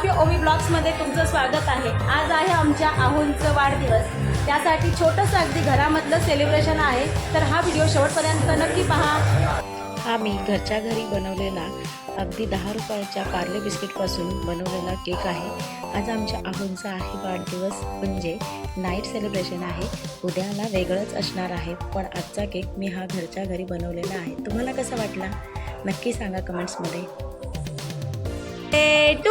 Coffee ओवी ब्लॉग्समध्ये तुमचं स्वागत आहे. आज आहे आमच्या आहोंचं वाढदिवस. त्यासाठी छोटंसं अगदी घरामधलं सेलिब्रेशन आहे. तर हा व्हिडिओ शेवटपर्यंत नक्की पहा. हा मी घरच्या घरी बनवलेला अगदी दहा रुपयाच्या पार्ले बिस्किटपासून बनवलेला केक आहे. आज आमच्या आहोंचा आहे वाढदिवस. म्हणजे नाईट सेलिब्रेशन आहे. उद्याला वेगळंच असणार आहे. पण आजचा केक मी हा घरच्या घरी बनवलेला आहे. तुम्हाला कसा वाटला? नक्की सांगा कमेंट्समध्ये to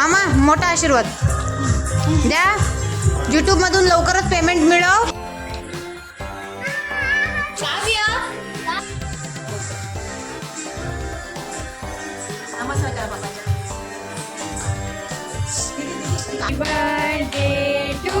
मामा मोठा आशीर्वाद. द्या. YouTube मधून लवकरच पेमेंट मिळव. बाबाच्या birthday to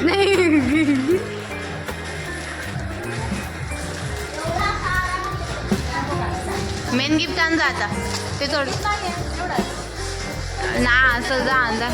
नाही. मेन गिफ्ट आणजा आता. ते थोडं ना असं जा आणजा.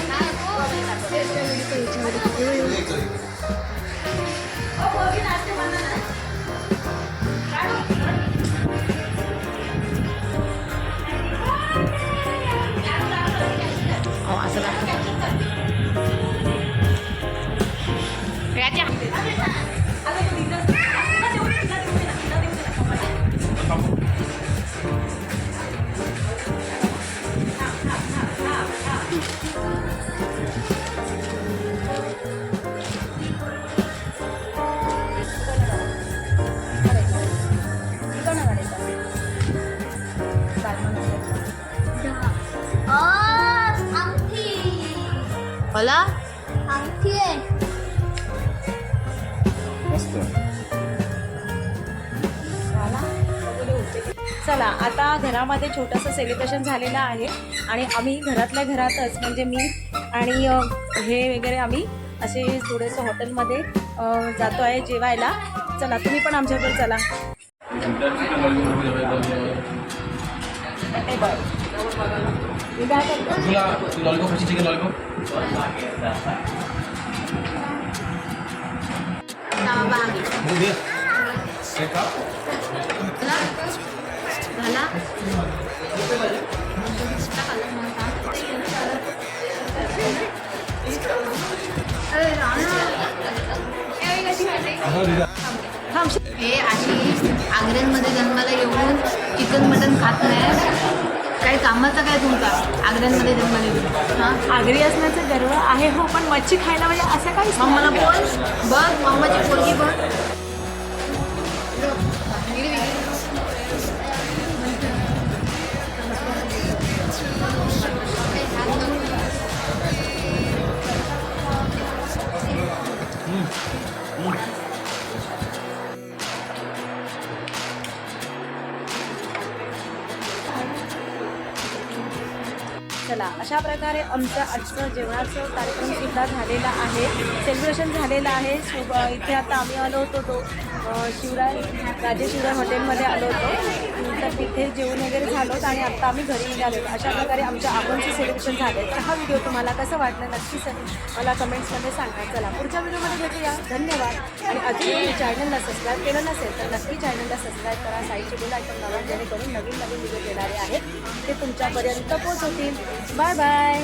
होला चला आता घरामध्ये छोटंसं सेलिब्रेशन झालेलं आहे. आणि आम्ही घरातल्या घरातच म्हणजे मी आणि अ, हे वगैरे आम्ही असे थोडेसं हॉटेलमध्ये अ, जातो आहे जेवायला. चला तुम्ही पण आमच्याबरोबर चला. मी काय करतो तुला लॉलीपॉप खायची चिकन लॉलीपॉप दे. हे झाला हे अशी आग्र्यांमध्ये जन्माला येऊन चिकन मटन खात नाही. काही कामाचा काय तुमचा? आग्र्यांमध्ये जन्मले हां? आगरी असण्याचा गर्व आहे हो पण मच्छी खायला म्हणजे असं काहीच मग मला बोल. बघ मामाची पोरगी बघ. चला अशा प्रकारे आमचं आजचं जेवणाचं कार्यक्रम सुद्धा झालेला आहे. सेलिब्रेशन झालेलं आहे. शुभ इथे आता आम्ही आलो होतो तो. शिवराय राजे शिवराय हॉटेलमध्ये आलो होतो. तर तिथे जेवण वगैरे झालो होतं आणि आत्ता आम्ही घरी निघालो अशा प्रकारे आमच्या आबांचं सेलिब्रेशन झाले तर हा व्हिडिओ तुम्हाला कसं वाटलं नक्कीच मला कमेंट्समध्ये सांगा. चला पुढच्या व्हिडिओमध्ये भेटूया. धन्यवाद. आणि अजूनही चॅनलला सबस्क्राईब केलं नसेल तर नक्की चॅनलला सबस्क्राईब करा. साईडचे बेल आयटम लावा जेणेकरून नवीन नवीन व्हिडिओ येणारे आहेत. ते तुमच्यापर्यंत पोहोचवतील बाय बाय